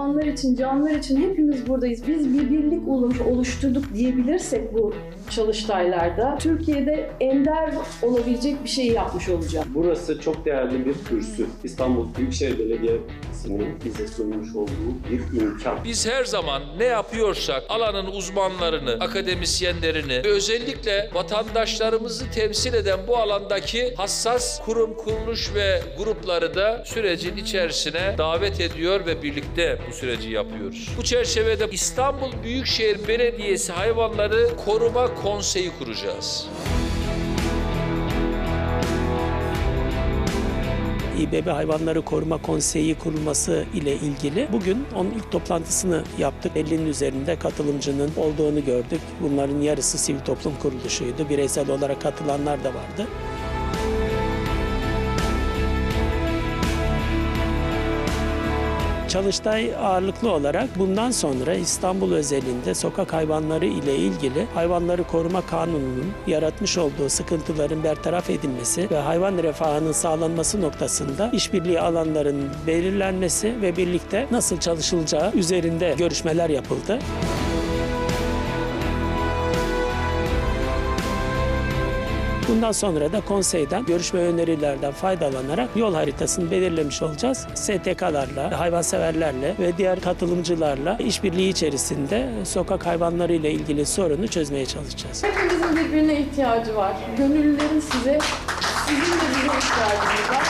hayvanlar için, canlılar için hepimiz buradayız. Biz bir birlik oluş- oluşturduk diyebilirsek bu çalıştaylarda Türkiye'de ender olabilecek bir şey yapmış olacağız. Burası çok değerli bir kürsü. İstanbul Büyükşehir Belediyesi'nin bize sunmuş olduğu bir imkan. Biz her zaman ne yapıyorsak alanın uzmanlarını, akademisyenlerini ve özellikle vatandaşlarımızı temsil eden bu alandaki hassas kurum, kuruluş ve grupları da sürecin içerisine davet ediyor ve birlikte bu süreci yapıyoruz. Bu çerçevede İstanbul Büyükşehir Belediyesi Hayvanları Koruma Konseyi kuracağız. İBB Hayvanları Koruma Konseyi kurulması ile ilgili bugün onun ilk toplantısını yaptık. 50'nin üzerinde katılımcının olduğunu gördük. Bunların yarısı sivil toplum kuruluşuydu. Bireysel olarak katılanlar da vardı. Çalıştay ağırlıklı olarak bundan sonra İstanbul özelinde sokak hayvanları ile ilgili hayvanları koruma kanununun yaratmış olduğu sıkıntıların bertaraf edilmesi ve hayvan refahının sağlanması noktasında işbirliği alanların belirlenmesi ve birlikte nasıl çalışılacağı üzerinde görüşmeler yapıldı. Bundan sonra da konseyden görüş ve önerilerden faydalanarak yol haritasını belirlemiş olacağız. STK'larla, hayvanseverlerle ve diğer katılımcılarla işbirliği içerisinde sokak hayvanları ile ilgili sorunu çözmeye çalışacağız. Hepimizin birbirine ihtiyacı var. Gönüllülerin size, sizin de bize ihtiyacınız var.